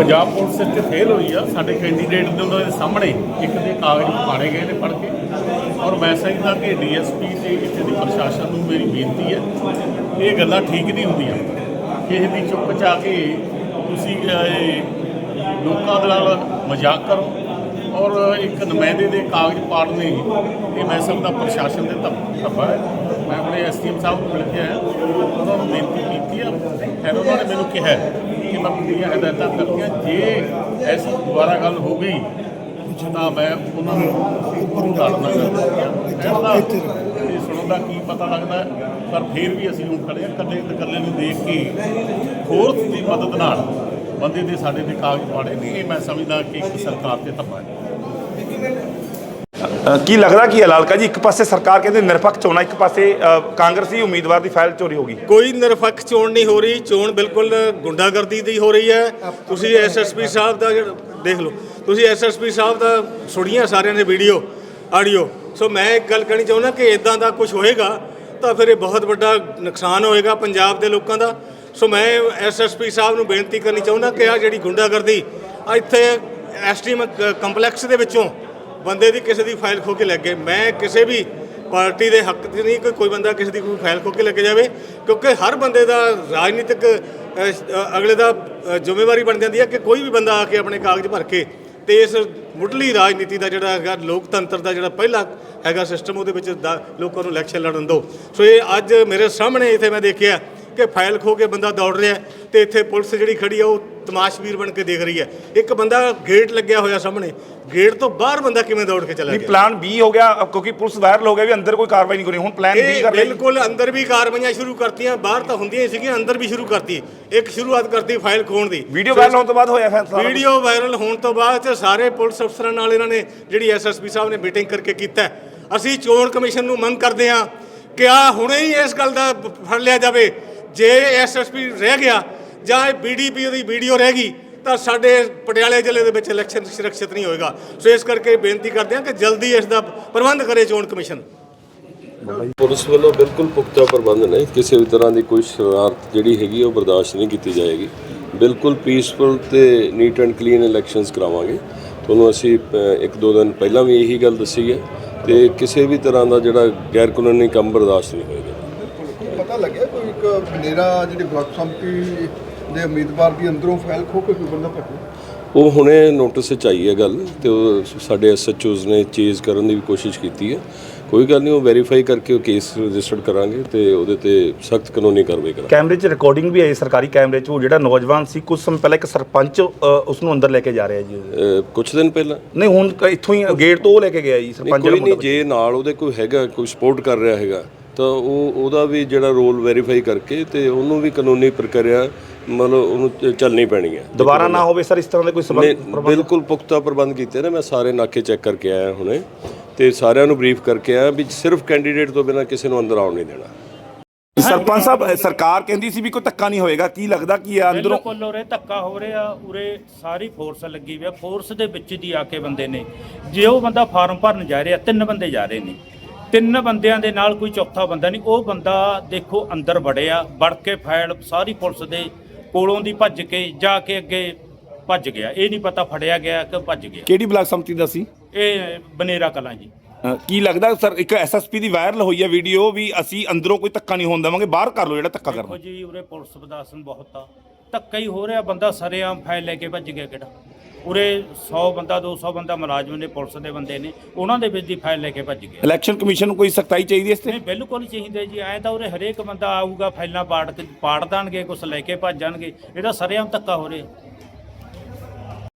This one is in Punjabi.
ਪੰਜਾਬ ਪੁਲਿਸ ਇੱਥੇ ਫੇਲ ਹੋਈ ਆ। ਸਾਡੇ ਕੈਂਡੀਡੇਟ ਦੇ ਉਹਨਾਂ ਦੇ ਸਾਹਮਣੇ ਇੱਕ ਦੇ ਕਾਗਜ਼ ਪਾੜੇ ਗਏ ਨੇ ਪੜ੍ਹ ਕੇ। ਔਰ ਮੈਂ ਸਮਝਦਾ ਕਿ ਡੀਐਸਪੀ ਤੇ ਇੱਥੇ ਦੀ ਪ੍ਰਸ਼ਾਸਨ ਨੂੰ ਮੇਰੀ ਬੇਨਤੀ ਹੈ, ਇਹ ਗੱਲਾਂ ਠੀਕ ਨਹੀਂ ਹੁੰਦੀਆਂ। ਕਿਸੇ ਦੀ ਚੁੱਪ ਚਾ ਕੇ ਤੁਸੀਂ ਲੋਕਾਂ ਦੇ ਨਾਲ ਮਜ਼ਾਕ ਕਰੋ ਔਰ ਇੱਕ ਨੁਮਾਇੰਦੇ ਦੇ ਕਾਗਜ਼ ਪਾੜਨੇ, ਇਹ ਮੈਂ ਸਮਝਦਾ ਪ੍ਰਸ਼ਾਸਨ ਦੇ ਧੱਬਾ ਹੈ। ਮੈਂ ਆਪਣੇ ਸਾਹਿਬ ਨੂੰ ਮਿਲ ਕੇ ਆਇਆ। ਉਹਨਾਂ ਨੂੰ ਬੇਨਤੀ ਕੀਤੀ ਆ। ਫਿਰ ਉਹਨਾਂ ਨੇ ਮੈਨੂੰ ਕਿਹਾ ਕਿ ਮੈਂ ਪੂਰੀਆਂ ਹਦਾਇਤਾਂ ਕਰਨੀਆਂ। ਜੇ ਐਸੀ ਦੁਬਾਰਾ ਗੱਲ ਹੋ ਗਈ, ਤਾਂ ਮੈਂ ਉਹਨਾਂ ਨੂੰ ਉੱਪਰੋਂ ਕਾਟਣਾ ਚਾਹੁੰਦਾ। ਇਹ ਸੁਣਨ ਦਾ ਕੀ ਪਤਾ ਲੱਗਦਾ, ਪਰ ਫਿਰ ਵੀ ਅਸੀਂ ਹੁਣ ਖੜੇ ਹਾਂ ਇਕੱਲੇ ਇਕੱਲੇ ਨੂੰ ਦੇਖ ਕੇ ਹੋਰ ਦੀ ਮਦਦ ਨਾਲ ਬੰਦੇ ਦੇ ਸਾਡੇ ਦੇ ਕਾਗਜ਼ ਪਾੜੇ ਨੇ। ਇਹ ਮੈਂ ਸਮਝਦਾ ਕਿ ਇੱਕ ਸਰਕਾਰ ਤੇ ਧੱਬਾ ਹੈ। ਕੀ ਲੱਗਦਾ ਕੀ ਹੈ ਲਾਲਕਾ ਜੀ? ਇੱਕ ਪਾਸੇ ਸਰਕਾਰ ਕਹਿੰਦੇ ਨਿਰਪੱਖ ਚੋਣਾਂ ਇੱਕ ਪਾਸੇ ਕਾਂਗਰਸੀ ਉਮੀਦਵਾਰ ਦੀ ਫਾਈਲ ਚੋਰੀ ਹੋ ਗਈ। ਕੋਈ ਨਿਰਪੱਖ ਚੋਣ ਨਹੀਂ ਹੋ ਰਹੀ। ਚੋਣ ਬਿਲਕੁਲ ਗੁੰਡਾਗਰਦੀ ਦੀ ਹੋ ਰਹੀ ਹੈ। ਤੁਸੀਂ ਐਸਐਸਪੀ ਸਾਹਿਬ ਦਾ ਜਿਹੜਾ- ਦੇਖ ਲਓ। ਤੁਸੀਂ ਐਸਐਸਪੀ ਸਾਹਿਬ ਦਾ ਸੁਣੀਆਂ ਸਾਰਿਆਂ ਨੇ ਵੀਡੀਓ, ਆਡੀਓ। ਸੋ ਮੈਂ ਇੱਕ ਗੱਲ ਕਹਿਣੀ ਚਾਹੁੰਦਾ ਕਿ ਇਦਾਂ ਦਾ ਕੁਝ ਹੋਏਗਾ, ਤਾਂ ਫਿਰ ਇਹ ਬਹੁਤ ਵੱਡਾ ਨੁਕਸਾਨ ਹੋਏਗਾ ਪੰਜਾਬ ਦੇ ਲੋਕਾਂ ਦਾ। ਸੋ ਮੈਂ ਐਸਐਸਪੀ ਸਾਹਿਬ ਨੂੰ ਬੇਨਤੀ ਕਰਨੀ ਚਾਹੁੰਦਾ ਕਿ ਆ ਜਿਹੜੀ ਗੁੰਡਾਗਰਦੀ ਆ ਇੱਥੇ ਐਸਟੀਐਮ ਕੰਪਲੈਕਸ ਦੇ ਵਿੱਚੋਂ ਬੰਦੇ ਦੀ ਕਿਸੇ ਦੀ ਫਾਈਲ ਖੋ ਕੇ ਲੈ ਗਏ ਮੈਂ ਕਿਸੇ ਵੀ ਪਾਰਟੀ ਦੇ ਹੱਕ 'ਚ ਨਹੀਂ ਕਿ ਕੋਈ ਬੰਦਾ ਕਿਸੇ ਦੀ ਕੋਈ ਫਾਈਲ ਖੋ ਕੇ ਲੈ ਕੇ ਜਾਵੇ, ਕਿਉਂਕਿ ਹਰ ਬੰਦੇ ਦਾ ਰਾਜਨੀਤਿਕ ਅਗਲੇ ਦਾ ਜ਼ਿੰਮੇਵਾਰੀ ਬਣ ਜਾਂਦੀ ਹੈ ਕਿ ਕੋਈ ਵੀ ਬੰਦਾ ਆ ਕੇ ਆਪਣੇ ਕਾਗਜ਼ ਭਰ ਕੇ ਤੇ ਇਸ ਮੁੱਢਲੀ ਰਾਜਨੀਤੀ ਦਾ ਜਿਹੜਾ ਹੈਗਾ, ਲੋਕਤੰਤਰ ਦਾ ਜਿਹੜਾ ਪਹਿਲਾ ਹੈਗਾ ਸਿਸਟਮ ਉਹਦੇ ਵਿੱਚ ਦਾ- ਲੋਕਾਂ ਨੂੰ ਇਲੈਕਸ਼ਨ ਲੜਨ ਦਿਓ। ਸੋ ਇਹ ਅੱਜ ਮੇਰੇ ਸਾਹਮਣੇ ਇੱਥੇ ਮੈਂ ਦੇਖਿਆ ਕਿ ਫਾਈਲ ਖੋ ਕੇ ਬੰਦਾ ਦੌੜ ਰਿਹਾ ਤੇ ਇੱਥੇ ਪੁਲਿਸ ਜਿਹੜੀ ਖੜੀ ਆ ਉਹ ਤਮਾਸ਼ਬੀਰ ਬਣ ਕੇ ਦੇਖ ਰਹੀ ਹੈ। ਇੱਕ ਬੰਦਾ ਗੇਟ ਲੱਗਿਆ ਹੋਇਆ ਸਾਹਮਣੇ ਗੇਟ ਤੋਂ ਬਾਹਰ ਬੰਦਾ ਕਿਵੇਂ ਦੌੜ ਕੇ ਚਲਾ ਨਹੀਂ ਗਿਆ? ਪਲਾਨ B ਹੋ ਗਿਆ ਕਿਉਂਕਿ ਪੁਲਿਸ ਵਾਇਰਲ ਹੋ ਗਿਆ ਵੀ ਅੰਦਰ ਕੋਈ ਕਾਰਵਾਈ ਨਹੀਂ ਕਰੀ ਹੁਣ ਪਲਾਨ B ਕਰ ਲਈ। ਬਿਲਕੁਲ ਅੰਦਰ ਵੀ ਕਾਰਵਾਈਆਂ ਸ਼ੁਰੂ ਕਰਤੀਆਂ ਬਾਹਰ ਤਾਂ ਹੁੰਦੀਆਂ ਹੀ ਸੀਗੀਆਂ ਅੰਦਰ ਵੀ ਸ਼ੁਰੂ ਕਰਤੀ। ਇੱਕ ਸ਼ੁਰੂਆਤ ਕਰਤੀ ਫਾਈਲ ਖੋਣ ਦੀ। ਵੀਡੀਓ ਵਾਇਰਲ ਹੋਣ ਤੋਂ ਬਾਅਦ ਹੋਇਆ ਫੈਸਲਾ ਵੀਡੀਓ ਵਾਇਰਲ ਹੋਣ ਤੋਂ ਬਾਅਦ ਚ ਸਾਰੇ ਪੁਲਿਸ ਅਫਸਰਾਂ ਨਾਲ ਇਹਨਾਂ ਨੇ ਜਿਹੜੀ ਐਸਐਸਪੀ ਸਾਹਿਬ ਨੇ ਮੀਟਿੰਗ ਕਰਕੇ ਕੀਤਾ। ਅਸੀਂ ਚੋਣ ਕਮਿਸ਼ਨ ਨੂੰ ਮੰਗ ਕਰਦੇ ਹਾਂ ਕਿ ਆ ਹੁਣੇ ਹੀ ਇਸ ਗੱਲ ਦਾ ਫੜ ਲਿਆ ਜਾਵੇ। ਜੇ ਐਸਐਸਪੀ ਰਹਿ ਗਿਆ ਜਾਂ ਇਹ ਬੀਡੀਪੀ ਦੀ ਵੀਡੀਓ ਰਹਿ ਗਈ, ਤਾਂ ਸਾਡੇ ਪਟਿਆਲੇ ਜ਼ਿਲ੍ਹੇ ਦੇ ਵਿੱਚ ਇਲੈਕਸ਼ਨ ਸੁਰੱਖਿਅਤ ਨਹੀਂ ਹੋਏਗਾ। ਸੋ ਇਸ ਕਰਕੇ ਬੇਨਤੀ ਕਰਦੇ ਹਾਂ ਕਿ ਜਲਦੀ ਇਸ ਦਾ ਪ੍ਰਬੰਧ ਕਰੇ ਚੋਣ ਕਮਿਸ਼ਨ। ਪੁਲਿਸ ਵੱਲੋਂ ਬਿਲਕੁਲ ਪੁਖਤਾ ਪ੍ਰਬੰਧ ਨੇ ਕਿਸੇ ਵੀ ਤਰ੍ਹਾਂ ਦੀ ਕੋਈ ਸ਼ਰਾਰਤ ਜਿਹੜੀ ਹੈਗੀ ਉਹ ਬਰਦਾਸ਼ਤ ਨਹੀਂ ਕੀਤੀ ਜਾਏਗੀ। ਬਿਲਕੁਲ ਪੀਸਫੁਲ ਤੇ ਨੀਟ ਐਂਡ ਕਲੀਨ ਇਲੈਕਸ਼ਨਸ ਕਰਾਵਾਂਗੇ। ਤੁਹਾਨੂੰ ਅਸੀਂ ਇੱਕ ਦੋ ਦਿਨ ਪਹਿਲਾਂ ਵੀ ਇਹੀ ਗੱਲ ਦੱਸੀ ਹੈ ਤੇ ਕਿਸੇ ਵੀ ਤਰ੍ਹਾਂ ਦਾ ਜਿਹੜਾ ਗੈਰ ਕਾਨੂੰਨੀ ਕੰਮ ਬਰਦਾਸ਼ਤ ਨਹੀਂ ਹੋਏਗਾ। ਕੋਈ ਇੱਕ ਬਨੇਰਾ ਜਿਹੜੀ ਬਲਾਕ ਸੰਮਤੀ ਦੇ ਉਮੀਦਵਾਰ ਦੀ ਅੰਦਰੋਂ ਫਾਈਲ ਖੋ ਕੇ ਕੋਈ ਬੰਦਾ ਭੱਜਿਆ ਉਹ ਹੁਣੇ ਨੋਟਿਸ 'ਚ ਆਈ ਹੈ ਗੱਲ ਤੇ ਉਹ ਸਾਡੇ ਐਸਐਚਓਜ਼ ਨੇ ਚੇਜ਼ ਕਰਨ ਦੀ ਵੀ ਕੋਸ਼ਿਸ਼ ਕੀਤੀ ਹੈ। ਕੋਈ ਗੱਲ ਨਹੀਂ ਉਹ ਵੈਰੀਫਾਈ ਕਰਕੇ ਉਹ ਕੇਸ ਰਜਿਸਟਰਡ ਕਰਾਂਗੇ ਤੇ ਉਹਦੇ ਤੇ ਸਖਤ ਕਾਨੂੰਨੀ ਕਾਰਵਾਈ ਕਰਾਂਗੇ। ਕੈਮਰੇ 'ਚ ਰਿਕਾਰਡਿੰਗ ਵੀ ਆਈ ਸਰਕਾਰੀ ਕੈਮਰੇ 'ਚ ਉਹ ਜਿਹੜਾ ਨੌਜਵਾਨ ਸੀ ਕੁਝ ਸਮੇਂ ਪਹਿਲਾਂ ਇੱਕ ਸਰਪੰਚ ਉਸ ਨੂੰ ਅੰਦਰ ਲੈ ਕੇ ਜਾ ਰਿਹਾ ਜੀ ਕੁਛ ਦਿਨ ਪਹਿਲਾਂ? ਨਹੀਂ ਹੁਣ ਇੱਥੋਂ ਹੀ ਗੇਟ ਤੋਂ ਉਹ ਲੈ ਕੇ ਗਿਆ ਜੀ ਸਰਪੰਚ ਕੋਈ ਨਹੀਂ ਜੇ ਨਾਲ ਉਹਦੇ ਕੋਈ ਹੈਗਾ ਕੋਈ ਸਪੋਰਟ ਕਰ ਰਿਹਾ ਹੈਗਾ ਤਾਂ ਉਹ ਉਹਦਾ ਵੀ ਜਿਹੜਾ ਰੋਲ ਵੈਰੀਫਾਈ ਕਰਕੇ ਤੇ ਉਹਨੂੰ ਵੀ ਕਾਨੂੰਨੀ ਪ੍ਰਕਿਰਿਆ ਮਤਲਬ ਉਹਨੂੰ ਚੱਲਣੀ ਪੈਣੀ ਹੈ। ਦੁਬਾਰਾ ਨਾ ਹੋਵੇ ਸਰ ਇਸ ਤਰ੍ਹਾਂ ਦੇ ਕੋਈ ਸਬੰਧ ਬਿਲਕੁਲ ਪੁਖਤਾ ਪ੍ਰਬੰਧ ਕੀਤੇ ਨੇ ਮੈਂ ਸਾਰੇ ਨਾਕੇ ਚੈੱਕ ਕਰਕੇ ਆਇਆ ਹੁਣੇ ਤੇ ਸਾਰਿਆਂ ਨੂੰ ਬਰੀਫ ਕਰਕੇ ਆਇਆ ਵੀ ਸਿਰਫ ਕੈਂਡੀਡੇਟ ਤੋਂ ਬਿਨਾਂ ਕਿਸੇ ਨੂੰ ਅੰਦਰ ਆਉਣ ਨਹੀਂ ਦੇਣਾ। ਸਰਪੰਚ ਸਾਹਿਬ ਸਰਕਾਰ ਕਹਿੰਦੀ ਸੀ ਵੀ ਕੋਈ ਧੱਕਾ ਨਹੀਂ ਹੋਏਗਾ ਕੀ ਲੱਗਦਾ ਕੀ ਹੈ ਅੰਦਰੋਂ? ਬਿਲਕੁਲ ਉਰੇ ਧੱਕਾ ਹੋ ਰਿਹਾ ਉਰੇ ਸਾਰੀ ਫੋਰਸ ਲੱਗੀ ਹੋਈ ਆ ਫੋਰਸ ਦੇ ਵਿੱਚ ਦੀ ਆ ਕੇ ਬੰਦੇ ਨੇ ਜੇ ਉਹ ਬੰਦਾ ਫਾਰਮ ਭਰਨ ਜਾ ਰਿਹਾ ਤਿੰਨ ਬੰਦੇ ਜਾ ਰਹੇ ਨੇ। ਤਿੰਨ ਬੰਦਿਆਂ ਦੇ ਨਾਲ ਕੋਈ ਚੌਥਾ ਬੰਦਾ ਨਹੀਂ ਉਹ ਬੰਦਾ ਦੇਖੋ ਅੰਦਰ ਵੜਿਆ ਵੜ ਕੇ ਫਾਈਲ ਸਾਰੀ ਪੁਲਿਸ ਦੇ ਕੋਲੋਂ ਦੀ ਭੱਜ ਕੇ ਜਾ ਕੇ ਅੱਗੇ ਭੱਜ ਗਿਆ। ਇਹ ਨਹੀਂ ਪਤਾ ਫੜਿਆ ਗਿਆ ਕਿ ਭੱਜ ਗਿਆ। ਕਿਹੜੀ ਬਲਾਕ ਸੰਮਤੀ ਦਾ ਸੀ? ਇਹ ਬਨੇਰਾ ਕਲਾਂ ਜੀ। ਅ, ਕੀ ਲੱਗਦਾ ਸਰ ਇੱਕ ਐਸਐਸਪੀ ਦੀ ਵਾਇਰਲ ਹੋਈ ਹੈ ਵੀਡੀਓ ਵੀ ਅਸੀਂ ਅੰਦਰੋਂ ਕੋਈ ਧੱਕਾ ਨਹੀਂ ਹੋਣ ਦੇਵਾਂਗੇ ਬਾਹਰ ਕਰ ਲਓ ਜਿਹੜਾ ਧੱਕਾ ਦੇਖੋ ਕਰਨਾ। ਜੀ ਉਰੇ ਪੁਲਿਸ ਪ੍ਰਦਰਸ਼ਨ ਬਹੁਤ ਆ। ਧੱਕਾ ਹੀ ਹੋ ਰਿਹਾ ਬੰਦਾ ਸਰੇਆਮ ਫਾਈਲ ਲੈ ਕੇ ਭੱਜ ਗਿਆ ਕਿਹੜਾ? ਉਰੇ 100 ਬੰਦਾ 200 ਬੰਦਾ ਮੁਲਾਜ਼ਮ ਨੇ ਪੁਲਿਸ ਦੇ ਬੰਦੇ ਨੇ ਉਹਨਾਂ ਦੇ ਵਿੱਚ ਦੀ ਫਾਈਲ ਲੈ ਕੇ ਭੱਜ ਗਿਆ। ਇਲੈਕਸ਼ਨ ਕਮਿਸ਼ਨ ਨੂੰ ਕੋਈ ਸਖਤਾਈ ਚਾਹੀਦੀ ਇਸ ਤੇ? ਨਹੀਂ ਬਿਲਕੁਲ ਚਾਹੀਦਾ ਜੀ ਐ ਤਾਂ ਉਰੇ ਹਰੇਕ ਬੰਦਾ ਆਊਗਾ ਫਾਈਲਾਂ ਪਾੜ ਕੇ ਪਾੜ ਦੇਣਗੇ ਕੁਛ ਲੈ ਕੇ ਭੱਜ ਜਾਣਗੇ ਇਹਦਾ ਸਰੇਆਮ ਧੱਕਾ ਹੋ ਰਿਹਾ।